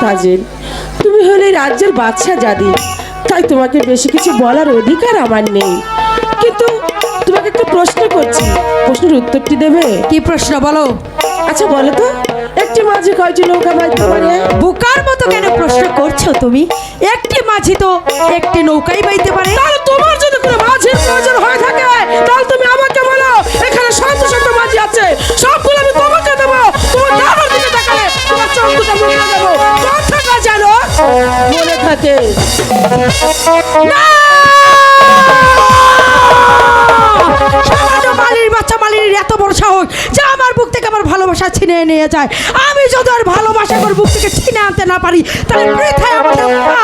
তাজেল। তুমি হলে রাজ্যের বাদশা জাদি। তাই তোমাকে বেশি কিছু বলার অধিকার আমার নেই। কিন্তু তোমাকে একটা প্রশ্ন করছি। প্রশ্নের উত্তরটি দেবে? কি প্রশ্ন বলো? আচ্ছা বলো তো। একটি মাঝে কয়টি নৌকা বাইতে পারে? বোকার মতো কেন প্রশ্ন করছ তুমি? একটি মাঝি তো একটি নৌকাই বাইতে পারে। তাহলে তোমার যদি কোনো মাঝির না! মালির বাচ্চা মালির এত বড় সাহস। যে আমার বুক থেকে আমার ভালোবাসা ছিনিয়ে নিয়ে যায়। আমি যদি আর ভালোবাসা করে বুক থেকে ছিনে আনতে না পারি, তাহলে বৃথায় আমাদের না